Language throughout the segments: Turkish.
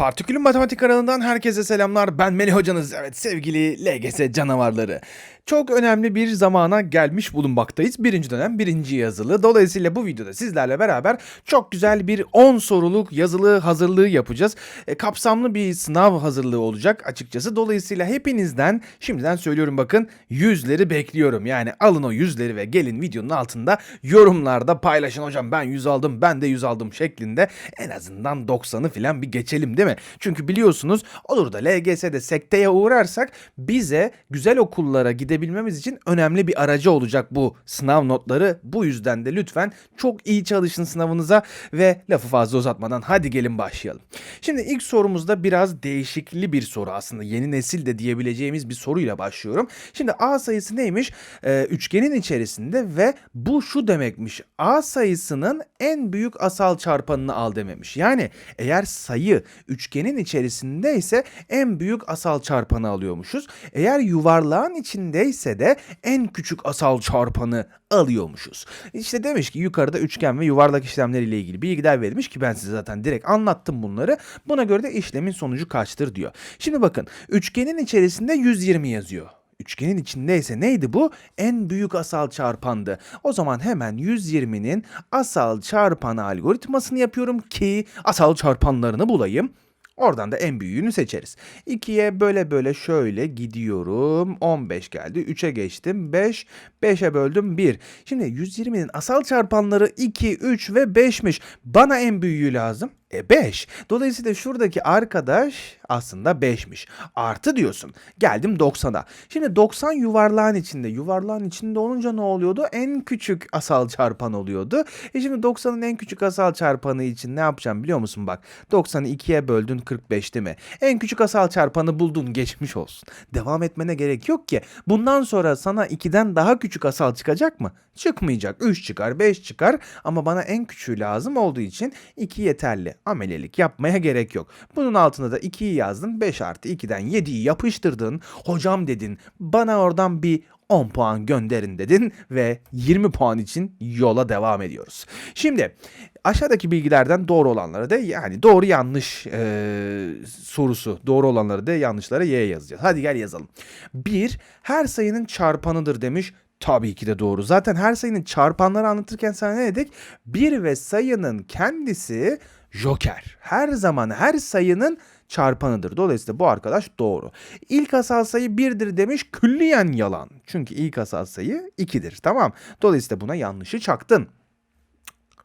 Partikülün Matematik kanalından herkese selamlar. Ben Melih hocanız. Evet sevgili LGS canavarları. Çok önemli bir zamana gelmiş bulunmaktayız. Birinci dönem birinci yazılı. Dolayısıyla bu videoda sizlerle beraber çok güzel bir 10 soruluk yazılı hazırlığı yapacağız. E, kapsamlı bir sınav hazırlığı olacak açıkçası. Dolayısıyla hepinizden şimdiden söylüyorum bakın yüzleri bekliyorum. Yani alın o yüzleri ve gelin videonun altında yorumlarda paylaşın. Hocam ben 100 aldım ben de 100 aldım şeklinde en azından 90'ı falan bir geçelim değil mi? Çünkü biliyorsunuz olur da LGS'de sekteye uğrarsak bize güzel okullara gidebilmemiz için önemli bir aracı olacak bu sınav notları. Bu yüzden de lütfen çok iyi çalışın sınavınıza ve lafı fazla uzatmadan hadi gelin başlayalım. Şimdi ilk sorumuzda biraz değişikli bir soru aslında yeni nesil de diyebileceğimiz bir soruyla başlıyorum. Şimdi A sayısı neymiş? Ee, üçgenin içerisinde ve bu şu demekmiş. A sayısının en büyük asal çarpanını al dememiş. Yani eğer sayı üçgenin içerisinde ise en büyük asal çarpanı alıyormuşuz. Eğer yuvarlağın içindeyse de en küçük asal çarpanı alıyormuşuz. İşte demiş ki yukarıda üçgen ve yuvarlak işlemleriyle ilgili bilgiler verilmiş ki ben size zaten direkt anlattım bunları. Buna göre de işlemin sonucu kaçtır diyor. Şimdi bakın üçgenin içerisinde 120 yazıyor. Üçgenin içindeyse neydi bu? En büyük asal çarpandı. O zaman hemen 120'nin asal çarpanı algoritmasını yapıyorum ki asal çarpanlarını bulayım. Oradan da en büyüğünü seçeriz. 2'ye böyle böyle şöyle gidiyorum. 15 geldi. 3'e geçtim. 5. 5'e böldüm 1. Şimdi 120'nin asal çarpanları 2, 3 ve 5'miş. Bana en büyüğü lazım. E 5. Dolayısıyla şuradaki arkadaş aslında 5'miş. Artı diyorsun. Geldim 90'a. Şimdi 90 yuvarlağın içinde. Yuvarlağın içinde olunca ne oluyordu? En küçük asal çarpan oluyordu. E şimdi 90'ın en küçük asal çarpanı için ne yapacağım biliyor musun bak. 90'ı 2'ye böldün 45 değil mi? En küçük asal çarpanı buldun geçmiş olsun. Devam etmene gerek yok ki. Bundan sonra sana 2'den daha küçük asal çıkacak mı? Çıkmayacak. 3 çıkar 5 çıkar ama bana en küçüğü lazım olduğu için 2 yeterli amelelik yapmaya gerek yok. Bunun altına da 2'yi yazdın. 5 artı 2'den 7'yi yapıştırdın. Hocam dedin bana oradan bir 10 puan gönderin dedin ve 20 puan için yola devam ediyoruz. Şimdi aşağıdaki bilgilerden doğru olanları da yani doğru yanlış e, sorusu doğru olanları da yanlışlara Y yazacağız. Hadi gel yazalım. 1 her sayının çarpanıdır demiş. Tabii ki de doğru. Zaten her sayının çarpanları anlatırken sana ne dedik? Bir ve sayının kendisi joker. Her zaman her sayının çarpanıdır. Dolayısıyla bu arkadaş doğru. İlk asal sayı 1'dir demiş külliyen yalan. Çünkü ilk asal sayı 2'dir. Tamam. Dolayısıyla buna yanlışı çaktın.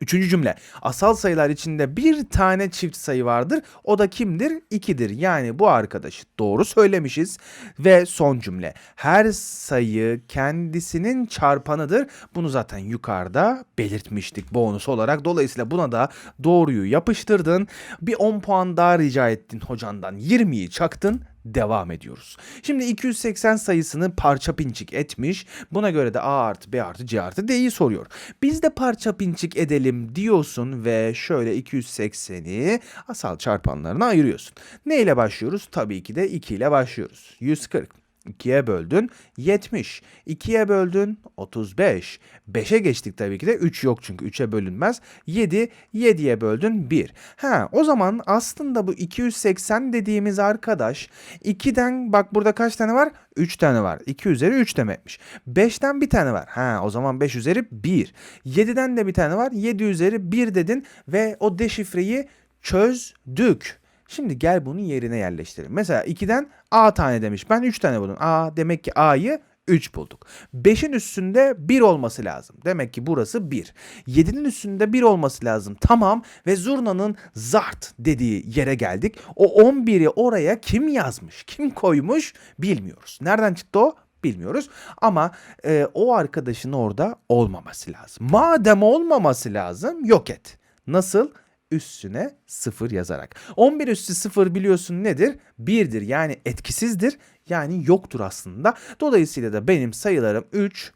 Üçüncü cümle. Asal sayılar içinde bir tane çift sayı vardır. O da kimdir? 2'dir. Yani bu arkadaşı doğru söylemişiz. Ve son cümle. Her sayı kendisinin çarpanıdır. Bunu zaten yukarıda belirtmiştik bonus olarak. Dolayısıyla buna da doğruyu yapıştırdın. Bir 10 puan daha rica ettin hocandan. 20'yi çaktın devam ediyoruz. Şimdi 280 sayısını parça pinçik etmiş. Buna göre de A artı B artı C artı D'yi soruyor. Biz de parça pinçik edelim diyorsun ve şöyle 280'i asal çarpanlarına ayırıyorsun. Ne ile başlıyoruz? Tabii ki de 2 ile başlıyoruz. 140. 2'ye böldün 70. 2'ye böldün 35. 5'e geçtik tabii ki de 3 yok çünkü 3'e bölünmez. 7. 7'ye böldün 1. Ha o zaman aslında bu 280 dediğimiz arkadaş 2'den bak burada kaç tane var? 3 tane var. 2 üzeri 3 demekmiş. 5'ten bir tane var. Ha o zaman 5 üzeri 1. 7'den de bir tane var. 7 üzeri 1 dedin ve o deşifreyi çözdük. Şimdi gel bunu yerine yerleştirelim. Mesela 2'den A tane demiş. Ben 3 tane buldum. A demek ki A'yı 3 bulduk. 5'in üstünde 1 olması lazım. Demek ki burası 1. 7'nin üstünde 1 olması lazım. Tamam ve zurnanın zart dediği yere geldik. O 11'i oraya kim yazmış? Kim koymuş? Bilmiyoruz. Nereden çıktı o? bilmiyoruz. Ama e, o arkadaşın orada olmaması lazım. Madem olmaması lazım yok et. Nasıl? Üstüne 0 yazarak. 11 üstü 0 biliyorsun nedir? 1'dir yani etkisizdir yani yoktur aslında. Dolayısıyla da benim sayılarım 3,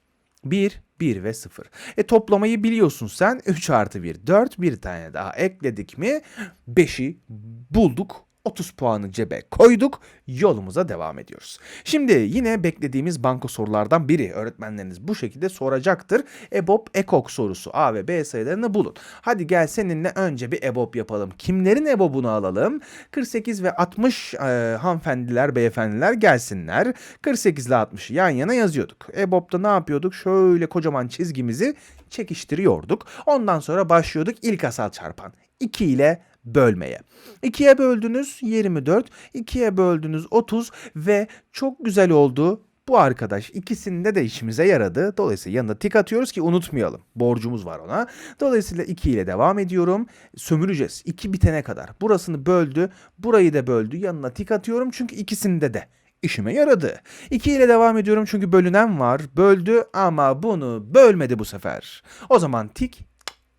1, 1 ve 0. E toplamayı biliyorsun sen 3 artı 1 4 bir tane daha ekledik mi 5'i bulduk 30 puanı cebe koyduk. Yolumuza devam ediyoruz. Şimdi yine beklediğimiz banko sorulardan biri. Öğretmenleriniz bu şekilde soracaktır. EBOB EKOK sorusu. A ve B sayılarını bulun. Hadi gel seninle önce bir EBOB yapalım. Kimlerin EBOB'unu alalım? 48 ve 60 e, hanımefendiler, beyefendiler gelsinler. 48 ile 60'ı yan yana yazıyorduk. EBOB'da ne yapıyorduk? Şöyle kocaman çizgimizi çekiştiriyorduk. Ondan sonra başlıyorduk ilk asal çarpan. 2 ile bölmeye. 2'ye böldünüz 24, 2'ye böldünüz 30 ve çok güzel oldu. Bu arkadaş ikisinde de işimize yaradı. Dolayısıyla yanına tik atıyoruz ki unutmayalım. Borcumuz var ona. Dolayısıyla 2 ile devam ediyorum. Sömüreceğiz. 2 bitene kadar. Burasını böldü. Burayı da böldü. Yanına tik atıyorum çünkü ikisinde de işime yaradı. 2 ile devam ediyorum çünkü bölünen var. Böldü ama bunu bölmedi bu sefer. O zaman tik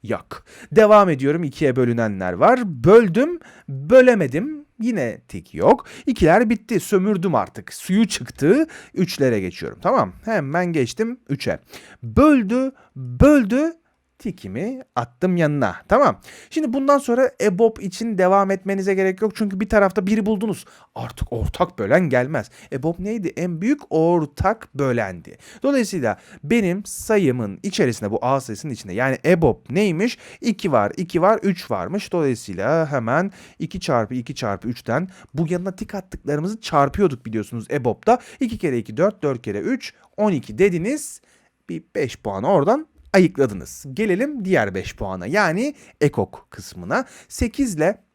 Yok. Devam ediyorum. ikiye bölünenler var. Böldüm, bölemedim. Yine tik yok. İkiler bitti. Sömürdüm artık. Suyu çıktı. Üçlere geçiyorum. Tamam. Hemen geçtim üçe. Böldü, böldü. Tikimi attım yanına. Tamam. Şimdi bundan sonra EBOB için devam etmenize gerek yok. Çünkü bir tarafta biri buldunuz. Artık ortak bölen gelmez. EBOB neydi? En büyük ortak bölendi. Dolayısıyla benim sayımın içerisinde bu A sayısının içinde yani EBOB neymiş? 2 var, 2 var, 3 varmış. Dolayısıyla hemen 2 çarpı 2 çarpı 3'ten bu yanına tik attıklarımızı çarpıyorduk biliyorsunuz EBOB'da. 2 kere 2 4, 4 kere 3 12 dediniz. Bir 5 puan oradan ayıkladınız. Gelelim diğer 5 puana yani ekok kısmına. 8 ile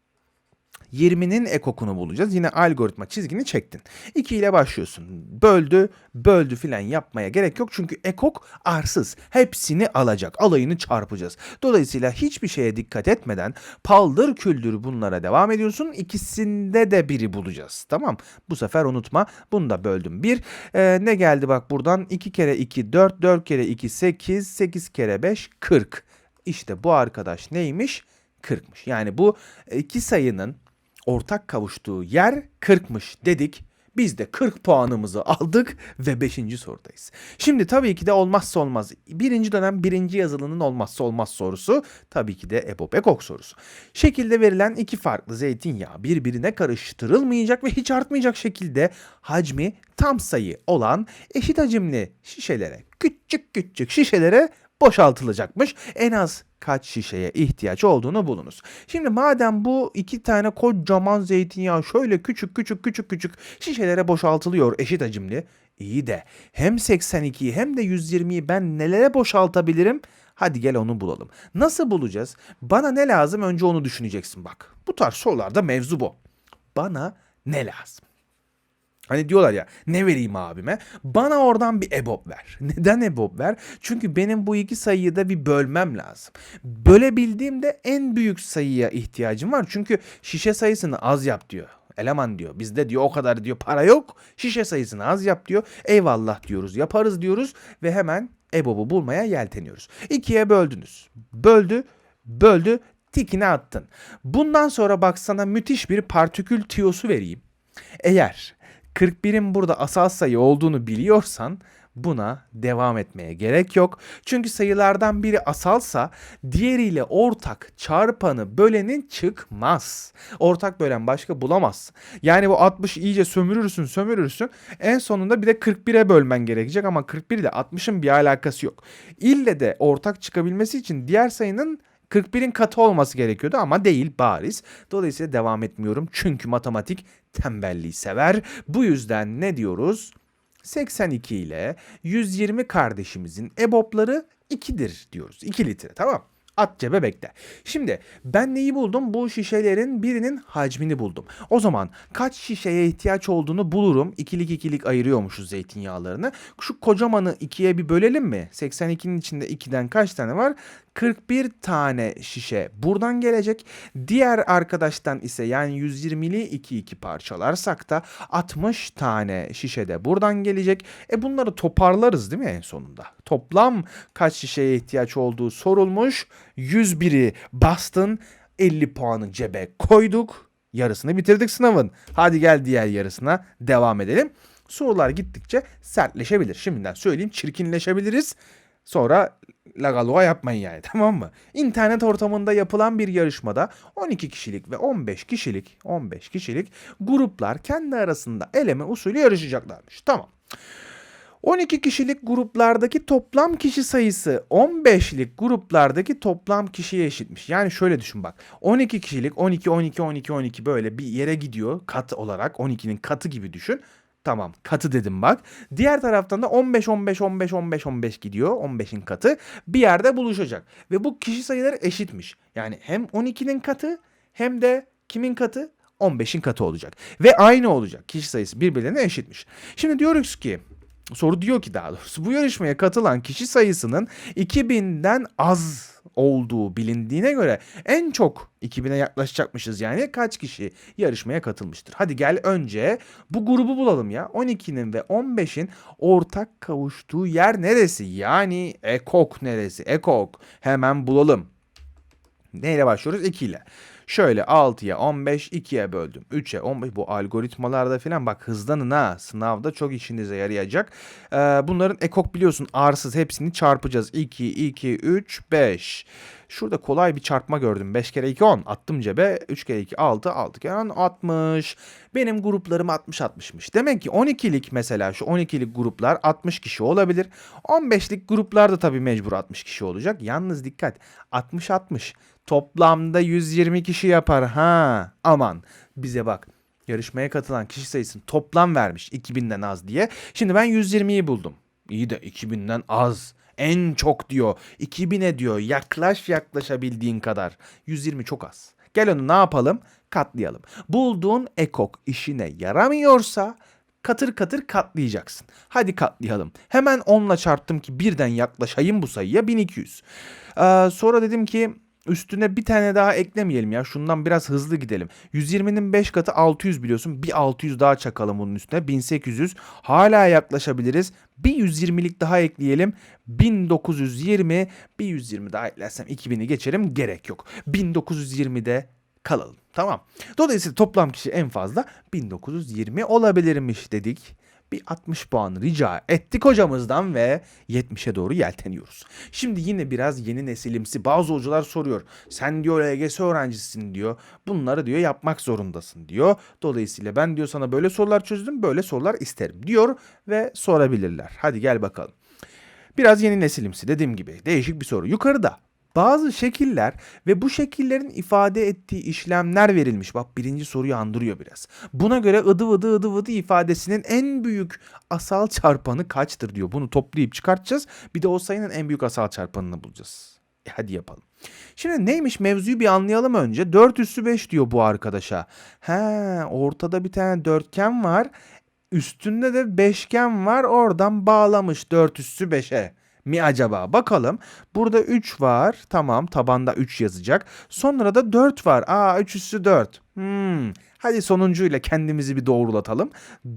20'nin ekokunu bulacağız. Yine algoritma çizgini çektin. 2 ile başlıyorsun. Böldü, böldü filan yapmaya gerek yok. Çünkü ekok arsız. Hepsini alacak. Alayını çarpacağız. Dolayısıyla hiçbir şeye dikkat etmeden paldır küldür bunlara devam ediyorsun. İkisinde de biri bulacağız. Tamam. Bu sefer unutma. Bunu da böldüm. 1. Ee, ne geldi bak buradan? 2 kere 2 4, 4 kere 2 8, 8 kere 5 40. İşte bu arkadaş neymiş? 40'mış. Yani bu iki sayının ortak kavuştuğu yer 40'mış dedik. Biz de 40 puanımızı aldık ve 5. sorudayız. Şimdi tabii ki de olmazsa olmaz. Birinci dönem birinci yazılının olmazsa olmaz sorusu tabii ki de EBOB EKOK sorusu. Şekilde verilen iki farklı zeytinyağı birbirine karıştırılmayacak ve hiç artmayacak şekilde hacmi tam sayı olan eşit hacimli şişelere, küçük küçük şişelere boşaltılacakmış. En az kaç şişeye ihtiyaç olduğunu bulunuz. Şimdi madem bu iki tane kocaman zeytinyağı şöyle küçük küçük küçük küçük şişelere boşaltılıyor eşit hacimli. İyi de hem 82'yi hem de 120'yi ben nelere boşaltabilirim? Hadi gel onu bulalım. Nasıl bulacağız? Bana ne lazım önce onu düşüneceksin bak. Bu tarz sorularda mevzu bu. Bana ne lazım? Hani diyorlar ya ne vereyim abime? Bana oradan bir EBOB ver. Neden EBOB ver? Çünkü benim bu iki sayıyı da bir bölmem lazım. Bölebildiğimde en büyük sayıya ihtiyacım var. Çünkü şişe sayısını az yap diyor. Eleman diyor. Bizde diyor o kadar diyor para yok. Şişe sayısını az yap diyor. Eyvallah diyoruz. Yaparız diyoruz ve hemen EBOB'u bulmaya yelteniyoruz. İkiye böldünüz. Böldü, böldü, tikini attın. Bundan sonra bak sana müthiş bir partikül tiyosu vereyim. Eğer 41'in burada asal sayı olduğunu biliyorsan buna devam etmeye gerek yok. Çünkü sayılardan biri asalsa diğeriyle ortak çarpanı bölenin çıkmaz. Ortak bölen başka bulamazsın. Yani bu 60 iyice sömürürsün sömürürsün. En sonunda bir de 41'e bölmen gerekecek ama 41 ile 60'ın bir alakası yok. İlle de ortak çıkabilmesi için diğer sayının 41'in katı olması gerekiyordu ama değil bariz. Dolayısıyla devam etmiyorum çünkü matematik tembelliği sever. Bu yüzden ne diyoruz? 82 ile 120 kardeşimizin EBOB'ları 2'dir diyoruz. 2 litre tamam. At cebe bekle. Şimdi ben neyi buldum? Bu şişelerin birinin hacmini buldum. O zaman kaç şişeye ihtiyaç olduğunu bulurum. İkilik ikilik ayırıyormuşuz zeytinyağlarını. Şu kocamanı ikiye bir bölelim mi? 82'nin içinde 2'den kaç tane var? 41 tane şişe buradan gelecek. Diğer arkadaştan ise yani 120'li 2 2 parçalarsak da 60 tane şişe de buradan gelecek. E bunları toparlarız değil mi en sonunda? Toplam kaç şişeye ihtiyaç olduğu sorulmuş. 101'i bastın 50 puanı cebe koyduk. Yarısını bitirdik sınavın. Hadi gel diğer yarısına devam edelim. Sorular gittikçe sertleşebilir. Şimdiden söyleyeyim çirkinleşebiliriz. Sonra lagaloa yapmayın yani tamam mı? İnternet ortamında yapılan bir yarışmada 12 kişilik ve 15 kişilik 15 kişilik gruplar kendi arasında eleme usulü yarışacaklarmış. Tamam. 12 kişilik gruplardaki toplam kişi sayısı 15'lik gruplardaki toplam kişiye eşitmiş. Yani şöyle düşün bak. 12 kişilik 12 12 12 12 böyle bir yere gidiyor kat olarak 12'nin katı gibi düşün. Tamam katı dedim bak. Diğer taraftan da 15 15 15 15 15 gidiyor. 15'in katı bir yerde buluşacak. Ve bu kişi sayıları eşitmiş. Yani hem 12'nin katı hem de kimin katı? 15'in katı olacak. Ve aynı olacak. Kişi sayısı birbirlerine eşitmiş. Şimdi diyoruz ki soru diyor ki daha doğrusu bu yarışmaya katılan kişi sayısının 2000'den az olduğu bilindiğine göre en çok 2000'e yaklaşacakmışız yani kaç kişi yarışmaya katılmıştır. Hadi gel önce bu grubu bulalım ya. 12'nin ve 15'in ortak kavuştuğu yer neresi? Yani ekok neresi? Ekok. Hemen bulalım. Neyle başlıyoruz? 2 ile. Şöyle 6'ya 15, 2'ye böldüm. 3'e 15. Bu algoritmalarda falan bak hızlanın ha. Sınavda çok işinize yarayacak. Ee, bunların ekok biliyorsun arsız hepsini çarpacağız. 2, 2, 3, 5. Şurada kolay bir çarpma gördüm. 5 kere 2 10. Attım cebe. 3 kere 2 6. 6 kere 10 60. Benim gruplarım 60 60'mış. Demek ki 12'lik mesela şu 12'lik gruplar 60 kişi olabilir. 15'lik gruplar da tabii mecbur 60 kişi olacak. Yalnız dikkat 60 60. Toplamda 120 kişi yapar ha. Aman bize bak. Yarışmaya katılan kişi sayısını toplam vermiş 2000'den az diye. Şimdi ben 120'yi buldum. İyi de 2000'den az. En çok diyor. 2000'e diyor. Yaklaş yaklaşabildiğin kadar. 120 çok az. Gel onu ne yapalım? Katlayalım. Bulduğun ekok işine yaramıyorsa katır katır katlayacaksın. Hadi katlayalım. Hemen 10'la çarptım ki birden yaklaşayım bu sayıya 1200. Ee, sonra dedim ki Üstüne bir tane daha eklemeyelim ya. Şundan biraz hızlı gidelim. 120'nin 5 katı 600 biliyorsun. Bir 600 daha çakalım bunun üstüne. 1800. Hala yaklaşabiliriz. Bir 120'lik daha ekleyelim. 1920. Bir 120 daha eklersem 2000'i geçerim. Gerek yok. 1920'de kalalım. Tamam. Dolayısıyla toplam kişi en fazla 1920 olabilirmiş dedik bir 60 puan rica ettik hocamızdan ve 70'e doğru yelteniyoruz. Şimdi yine biraz yeni nesilimsi bazı hocalar soruyor. Sen diyor LGS öğrencisisin diyor. Bunları diyor yapmak zorundasın diyor. Dolayısıyla ben diyor sana böyle sorular çözdüm böyle sorular isterim diyor ve sorabilirler. Hadi gel bakalım. Biraz yeni nesilimsi dediğim gibi değişik bir soru. Yukarıda bazı şekiller ve bu şekillerin ifade ettiği işlemler verilmiş. Bak birinci soruyu andırıyor biraz. Buna göre ıdı vıdı ıdı vıdı ifadesinin en büyük asal çarpanı kaçtır diyor. Bunu toplayıp çıkartacağız. Bir de o sayının en büyük asal çarpanını bulacağız. E hadi yapalım. Şimdi neymiş mevzuyu bir anlayalım önce. 4 üssü 5 diyor bu arkadaşa. He ortada bir tane dörtgen var. Üstünde de beşgen var. Oradan bağlamış 4 üssü 5'e mi acaba? Bakalım. Burada 3 var. Tamam tabanda 3 yazacak. Sonra da 4 var. Aa 3 üssü 4. Hmm. Hadi sonuncuyla kendimizi bir doğrulatalım.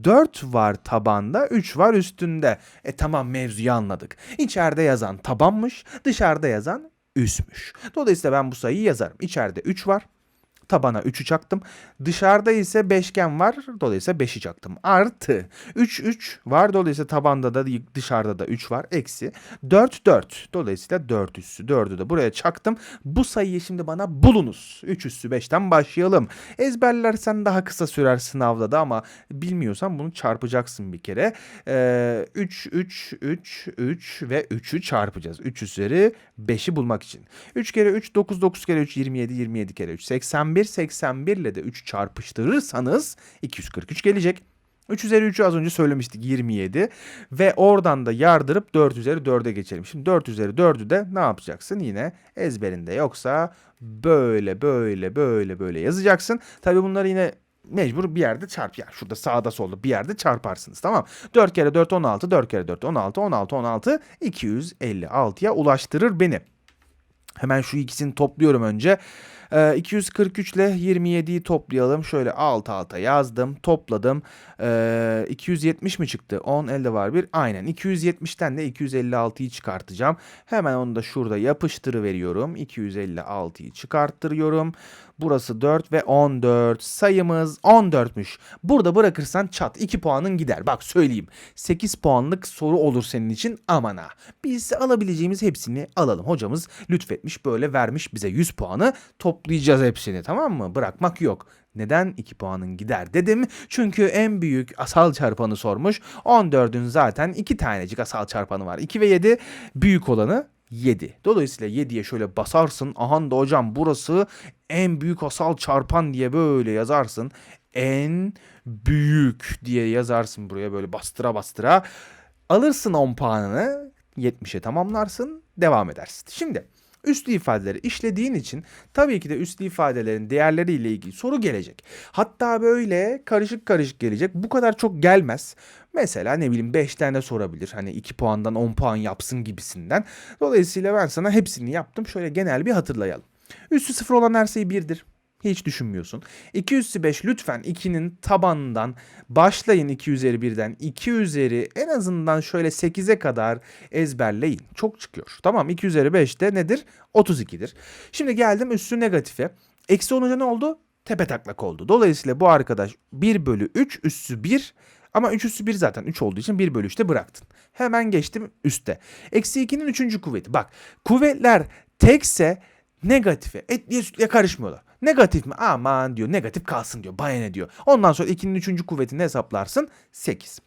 4 var tabanda, 3 var üstünde. E tamam mevzuyu anladık. İçeride yazan tabanmış, dışarıda yazan üsmüş. Dolayısıyla ben bu sayıyı yazarım. İçeride 3 var. Tabana 3'ü çaktım. Dışarıda ise beşgen var. Dolayısıyla 5'i çaktım. Artı 3 3 var. Dolayısıyla tabanda da dışarıda da 3 var. Eksi 4 4. Dolayısıyla 4 üssü 4'ü de buraya çaktım. Bu sayıyı şimdi bana bulunuz. 3 üssü 5'ten başlayalım. Ezberlersen daha kısa sürer sınavda da ama bilmiyorsan bunu çarpacaksın bir kere. Ee, 3 3 3 3 ve 3'ü çarpacağız. 3 üzeri 5'i bulmak için. 3 kere 3 9 9 kere 3 27 27 kere 3 81 81 ile de 3 çarpıştırırsanız 243 gelecek. 3 üzeri 3'ü az önce söylemiştik 27 ve oradan da yardırıp 4 üzeri 4'e geçelim. Şimdi 4 üzeri 4'ü de ne yapacaksın? Yine ezberinde yoksa böyle böyle böyle böyle yazacaksın. Tabi bunları yine mecbur bir yerde çarp. Yani şurada sağda solda bir yerde çarparsınız tamam. 4 kere 4 16 4 kere 4 16 16 16 256'ya ulaştırır beni. Hemen şu ikisini topluyorum önce. Ee, 243 ile 27'yi toplayalım. Şöyle alt alta yazdım. Topladım. Ee, 270 mi çıktı? 10 elde var bir. Aynen. 270'ten de 256'yı çıkartacağım. Hemen onu da şurada yapıştırıveriyorum. 256'yı çıkarttırıyorum. Burası 4 ve 14. Sayımız 14'müş. Burada bırakırsan çat 2 puanın gider. Bak söyleyeyim. 8 puanlık soru olur senin için aman ha. Biz alabileceğimiz hepsini alalım. Hocamız lütfetmiş böyle vermiş bize 100 puanı. Toplayacağız hepsini tamam mı? Bırakmak yok. Neden 2 puanın gider dedim. Çünkü en büyük asal çarpanı sormuş. 14'ün zaten 2 tanecik asal çarpanı var. 2 ve 7 büyük olanı 7. Dolayısıyla 7'ye şöyle basarsın. Aha da hocam burası en büyük asal çarpan diye böyle yazarsın. En büyük diye yazarsın buraya böyle bastıra bastıra. Alırsın 10 puanını 70'e tamamlarsın devam edersin. Şimdi üslü ifadeleri işlediğin için tabii ki de üslü ifadelerin değerleriyle ilgili soru gelecek. Hatta böyle karışık karışık gelecek. Bu kadar çok gelmez. Mesela ne bileyim 5 tane sorabilir. Hani 2 puandan 10 puan yapsın gibisinden. Dolayısıyla ben sana hepsini yaptım. Şöyle genel bir hatırlayalım. Üssü 0 olan her sayı 1'dir. Hiç düşünmüyorsun. 2 üssü 5 lütfen 2'nin tabanından başlayın 2 üzeri 1'den. 2 üzeri en azından şöyle 8'e kadar ezberleyin. Çok çıkıyor. Tamam 2 üzeri 5 de nedir? 32'dir. Şimdi geldim üssü negatife. Eksi olunca ne oldu? Tepe taklak oldu. Dolayısıyla bu arkadaş 1 bölü 3 üssü 1 ama 3 üssü 1 zaten 3 olduğu için 1 bölü 3'te bıraktın. Hemen geçtim üste. Eksi 2'nin 3. kuvveti. Bak kuvvetler tekse negatife etliye sütlüye karışmıyorlar. Negatif mi? Aman diyor negatif kalsın diyor. Bana ne diyor. Ondan sonra 2'nin 3. kuvvetini hesaplarsın 8.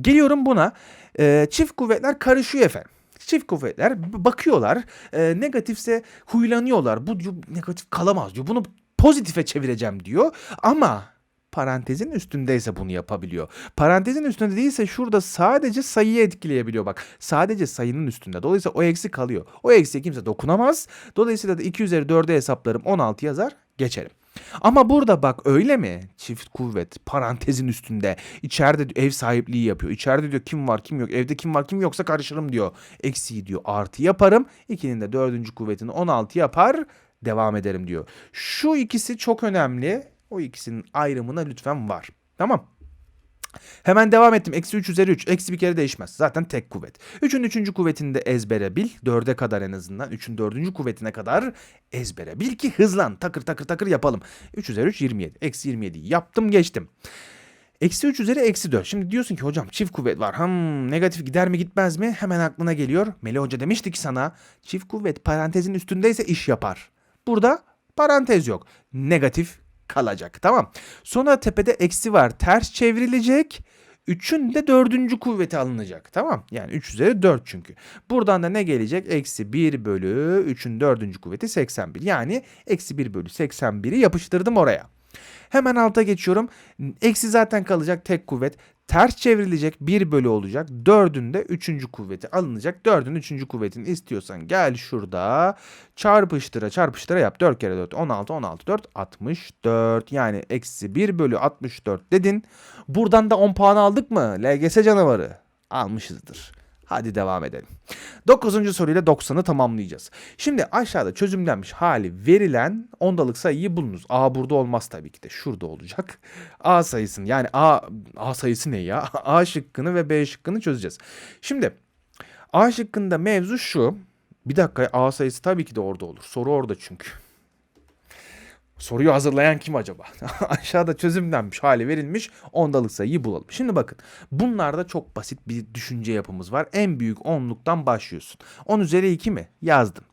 Geliyorum buna. Ee, çift kuvvetler karışıyor efendim. Çift kuvvetler bakıyorlar. Ee, negatifse huylanıyorlar. Bu diyor, negatif kalamaz diyor. Bunu pozitife çevireceğim diyor. Ama parantezin üstündeyse bunu yapabiliyor. Parantezin üstünde değilse şurada sadece sayıyı etkileyebiliyor bak. Sadece sayının üstünde. Dolayısıyla o eksi kalıyor. O eksiye kimse dokunamaz. Dolayısıyla da 2 üzeri 4'e hesaplarım 16 yazar geçerim. Ama burada bak öyle mi? Çift kuvvet parantezin üstünde. İçeride ev sahipliği yapıyor. İçeride diyor kim var kim yok. Evde kim var kim yoksa karışırım diyor. Eksiği diyor artı yaparım. 2'nin de dördüncü kuvvetini 16 yapar. Devam ederim diyor. Şu ikisi çok önemli. O ikisinin ayrımına lütfen var. Tamam. Hemen devam ettim. Eksi 3 üzeri 3. Eksi bir kere değişmez. Zaten tek kuvvet. 3'ün 3. kuvvetini de ezbere bil. 4'e kadar en azından. 3'ün 4. kuvvetine kadar ezbere bil ki hızlan. Takır takır takır yapalım. 3 üzeri 3 27. Eksi 27 yaptım geçtim. Eksi 3 üzeri eksi 4. Şimdi diyorsun ki hocam çift kuvvet var. Hmm, negatif gider mi gitmez mi? Hemen aklına geliyor. Meli Hoca demişti ki sana çift kuvvet parantezin üstündeyse iş yapar. Burada parantez yok. Negatif kalacak. Tamam. Sonra tepede eksi var. Ters çevrilecek. 3'ün de dördüncü kuvveti alınacak. Tamam. Yani 3 üzeri 4 çünkü. Buradan da ne gelecek? Eksi 1 bölü 3'ün dördüncü kuvveti 81. Yani eksi 1 bölü 81'i yapıştırdım oraya. Hemen alta geçiyorum. Eksi zaten kalacak tek kuvvet. Ters çevrilecek 1 bölü olacak. 4'ün de 3. kuvveti alınacak. 4'ün 3. kuvvetini istiyorsan gel şurada çarpıştıra çarpıştıra yap. 4 kere 4 16 16 4 64 yani eksi 1 bölü 64 dedin. Buradan da 10 puan aldık mı? LGS canavarı almışızdır. Hadi devam edelim. 9. soruyla 90'ı tamamlayacağız. Şimdi aşağıda çözümlenmiş hali verilen ondalık sayıyı bulunuz. A burada olmaz tabii ki de. Şurada olacak. A sayısını yani A, A sayısı ne ya? A şıkkını ve B şıkkını çözeceğiz. Şimdi A şıkkında mevzu şu. Bir dakika A sayısı tabii ki de orada olur. Soru orada çünkü. Soruyu hazırlayan kim acaba? Aşağıda çözümlenmiş hali verilmiş ondalık sayıyı bulalım. Şimdi bakın bunlarda çok basit bir düşünce yapımız var. En büyük onluktan başlıyorsun. 10 üzeri 2 mi? Yazdım.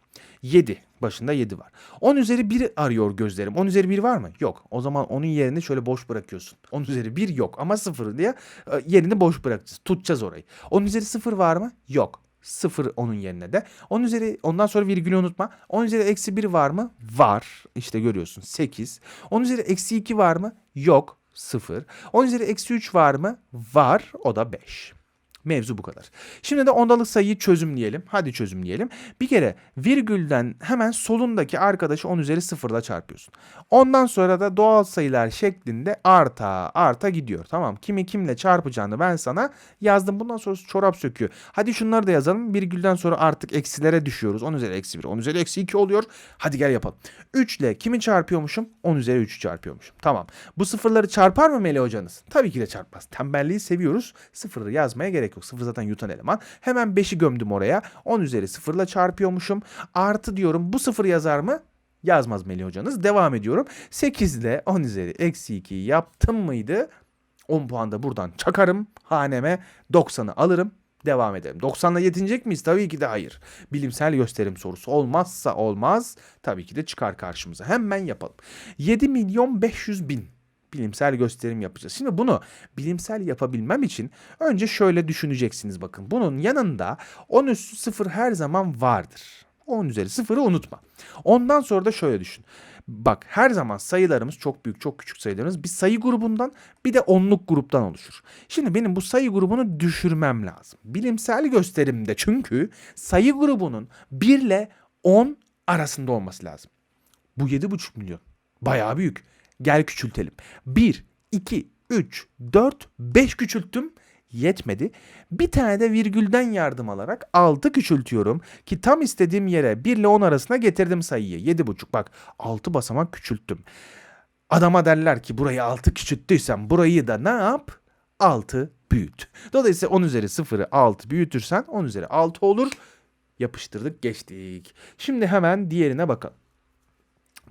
7. Başında 7 var. 10 üzeri 1 arıyor gözlerim. 10 üzeri 1 var mı? Yok. O zaman onun yerini şöyle boş bırakıyorsun. 10 üzeri 1 yok ama 0 diye e, yerini boş bırakacağız. Tutacağız orayı. 10 üzeri 0 var mı? Yok. 0 onun yerine de. 10 üzeri ondan sonra virgülü unutma. 10 üzeri eksi 1 var mı? Var. İşte görüyorsun 8. 10 üzeri eksi 2 var mı? Yok. 0. 10 üzeri eksi 3 var mı? Var. O da 5. Mevzu bu kadar. Şimdi de ondalık sayıyı çözümleyelim. Hadi çözümleyelim. Bir kere virgülden hemen solundaki arkadaşı 10 üzeri 0 ile çarpıyorsun. Ondan sonra da doğal sayılar şeklinde arta arta gidiyor. Tamam kimi kimle çarpacağını ben sana yazdım. Bundan sonra çorap söküyor. Hadi şunları da yazalım. Virgülden sonra artık eksilere düşüyoruz. 10 üzeri eksi 1, 10 üzeri eksi 2 oluyor. Hadi gel yapalım. 3 ile kimi çarpıyormuşum? 10 üzeri 3'ü çarpıyormuşum. Tamam. Bu sıfırları çarpar mı Melih hocanız? Tabii ki de çarpmaz. Tembelliği seviyoruz. Sıfırı yazmaya gerek yok. Sıfır zaten yutan eleman. Hemen 5'i gömdüm oraya. 10 üzeri sıfırla çarpıyormuşum. Artı diyorum. Bu sıfır yazar mı? Yazmaz Melih hocanız. Devam ediyorum. 8 ile 10 üzeri eksi 2'yi yaptım mıydı? 10 puan da buradan çakarım. Haneme 90'ı alırım. Devam edelim. 90'la yetinecek miyiz? Tabii ki de hayır. Bilimsel gösterim sorusu olmazsa olmaz. Tabii ki de çıkar karşımıza. Hemen yapalım. 7 milyon 500 bin bilimsel gösterim yapacağız. Şimdi bunu bilimsel yapabilmem için önce şöyle düşüneceksiniz bakın. Bunun yanında 10 üstü 0 her zaman vardır. 10 üzeri 0'ı unutma. Ondan sonra da şöyle düşün. Bak her zaman sayılarımız çok büyük çok küçük sayılarımız bir sayı grubundan bir de onluk gruptan oluşur. Şimdi benim bu sayı grubunu düşürmem lazım. Bilimsel gösterimde çünkü sayı grubunun 1 ile 10 arasında olması lazım. Bu 7,5 milyon. Bayağı büyük. Gel küçültelim. 1, 2, 3, 4, 5 küçülttüm. Yetmedi. Bir tane de virgülden yardım alarak 6 küçültüyorum. Ki tam istediğim yere 1 ile 10 arasına getirdim sayıyı. 7,5 bak 6 basamak küçülttüm. Adama derler ki burayı 6 küçülttüysen burayı da ne yap? 6 büyüt. Dolayısıyla 10 üzeri 0'ı 6 büyütürsen 10 üzeri 6 olur. Yapıştırdık geçtik. Şimdi hemen diğerine bakalım.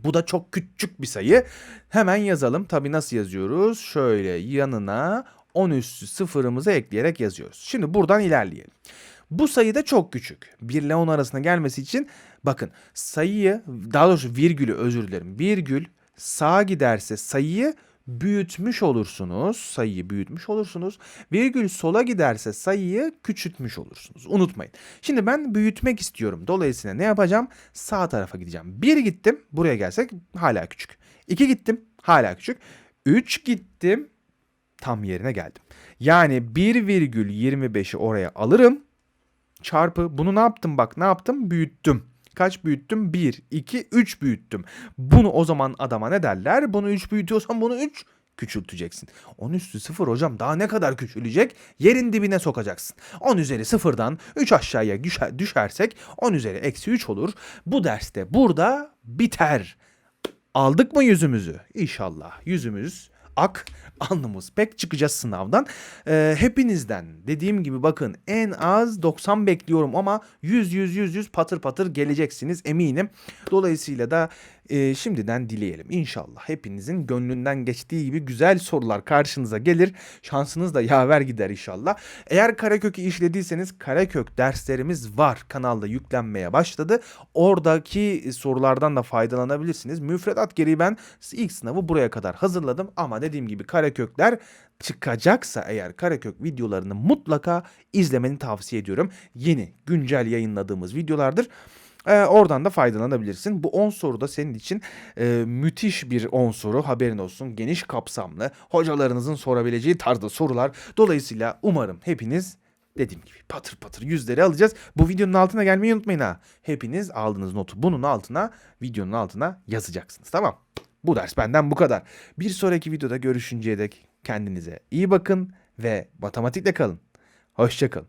Bu da çok küçük bir sayı. Hemen yazalım. Tabii nasıl yazıyoruz? Şöyle yanına 10 üstü sıfırımızı ekleyerek yazıyoruz. Şimdi buradan ilerleyelim. Bu sayı da çok küçük. 1 ile 10 arasına gelmesi için bakın sayıyı daha doğrusu virgülü özür dilerim. Virgül sağa giderse sayıyı büyütmüş olursunuz. Sayıyı büyütmüş olursunuz. Virgül sola giderse sayıyı küçültmüş olursunuz. Unutmayın. Şimdi ben büyütmek istiyorum. Dolayısıyla ne yapacağım? Sağ tarafa gideceğim. 1 gittim. Buraya gelsek hala küçük. 2 gittim. Hala küçük. 3 gittim. Tam yerine geldim. Yani 1,25'i oraya alırım. Çarpı bunu ne yaptım bak ne yaptım? Büyüttüm. Kaç büyüttüm? 1, 2, 3 büyüttüm. Bunu o zaman adama ne derler? Bunu 3 büyütüyorsan bunu 3 küçülteceksin. 10 üstü 0 hocam daha ne kadar küçülecek? Yerin dibine sokacaksın. 10 üzeri 0'dan 3 aşağıya düşer, düşersek 10 üzeri eksi 3 olur. Bu derste burada biter. Aldık mı yüzümüzü? İnşallah yüzümüz ak alnımız pek çıkacağız sınavdan. Ee, hepinizden dediğim gibi bakın en az 90 bekliyorum ama 100 100 100 100 patır patır geleceksiniz eminim. Dolayısıyla da e, şimdiden dileyelim. İnşallah hepinizin gönlünden geçtiği gibi güzel sorular karşınıza gelir. Şansınız da yaver gider inşallah. Eğer Karakök'ü işlediyseniz Karakök derslerimiz var. Kanalda yüklenmeye başladı. Oradaki sorulardan da faydalanabilirsiniz. Müfredat gereği ben ilk sınavı buraya kadar hazırladım ama dediğim gibi Karakökler çıkacaksa eğer Karakök videolarını mutlaka izlemeni tavsiye ediyorum. Yeni güncel yayınladığımız videolardır. Ee, oradan da faydalanabilirsin. Bu 10 soru da senin için e, müthiş bir 10 soru haberin olsun. Geniş kapsamlı hocalarınızın sorabileceği tarzda sorular. Dolayısıyla umarım hepiniz dediğim gibi patır patır yüzleri alacağız. Bu videonun altına gelmeyi unutmayın ha. Hepiniz aldığınız notu bunun altına videonun altına yazacaksınız tamam. Bu ders benden bu kadar. Bir sonraki videoda görüşünceye dek kendinize iyi bakın ve matematikle kalın. Hoşçakalın.